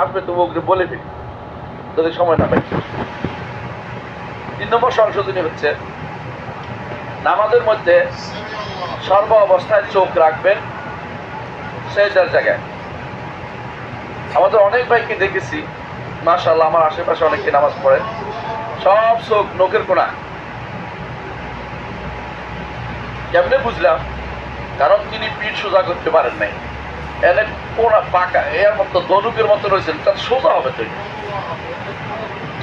আসবে তবু ওকে বলে দিন যদি সময় না পাই। তিন নম্বর সংশোধনী হচ্ছে, নামাজের মধ্যে সর্ব অবস্থায় চোখ রাখবেন সেইটার জায়গায়। আমাদের অনেক ভাইকে দেখেছি মাশাল্লাহ আমার আশেপাশে অনেকে নামাজ পড়ে, সব চোখ নোকের কোনা কেমনে বুঝলাম? কারণ তিনি পিঠ সোজা করতে পারেন নাই। এনে কোনা পাকা, এর মতো ধনুকের মতো রয়েছেন তার সোজা হবে তো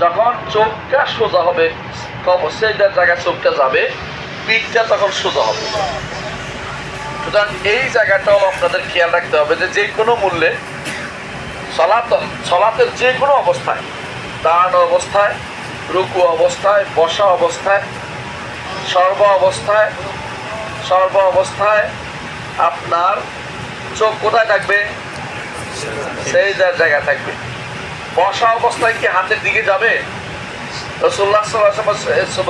যখন চোখটা সোজা হবে সেইটার জায়গায় চোখটা যাবে, পিঠটা তখন সোজা হবে। সুতরাং এই জায়গাটাও আপনাদের খেয়াল রাখতে হবে যে যে কোনো মূল্যে সলাত, সলাতের যে কোনো অবস্থায়, দাঁড় অবস্থায়, রুকু অবস্থায়, বসা অবস্থায়, সর্ব অবস্থায় সর্ব অবস্থায় আপনার চোখ কোথায় থাকবে? সেই যা- জায়গা থাকবে। বসা অবস্থায় কি হাতের দিকে যাবে?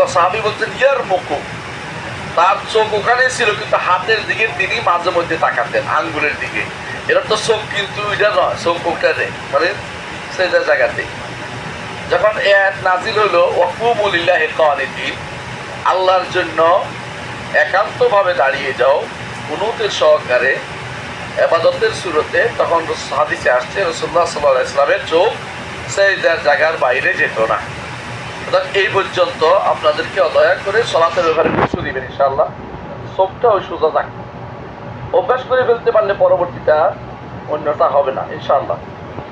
সাহাবি বলছেন, ইয়ার মুকু তার চোখ ওখানে ছিল, কিন্তু হাতের দিকে তিনি মাঝে মধ্যে তাকাতেন, আঙ্গুলের দিকে। এটা তো চোখ কিন্তু এটা নয়, চোখ ওখানে মানে সেটা জায়গাতে। যখন এক নাজিল হলো ওকুমুলিল্লাহ কানিদিন আল্লাহর জন্য একান্তভাবে দাঁড়িয়ে যাও, কুনুতের সহকারে এবাদতের সুরতে তখন হাদিসে আসছে রসুল্লাহ সাল্লাহ ইসলামের চোখ সেই জায়গার বাইরে যেত না। অর্থাৎ এই পর্যন্ত আপনাদেরকে অদয়া করে সলাতের ব্যাপারে কিছু দিবেন ইনশাল্লাহ চোখটা ওই সোজা থাকবে অভ্যাস করে ফেলতে পারলে পরবর্তীটা অন্যটা হবে না ইনশাল্লাহ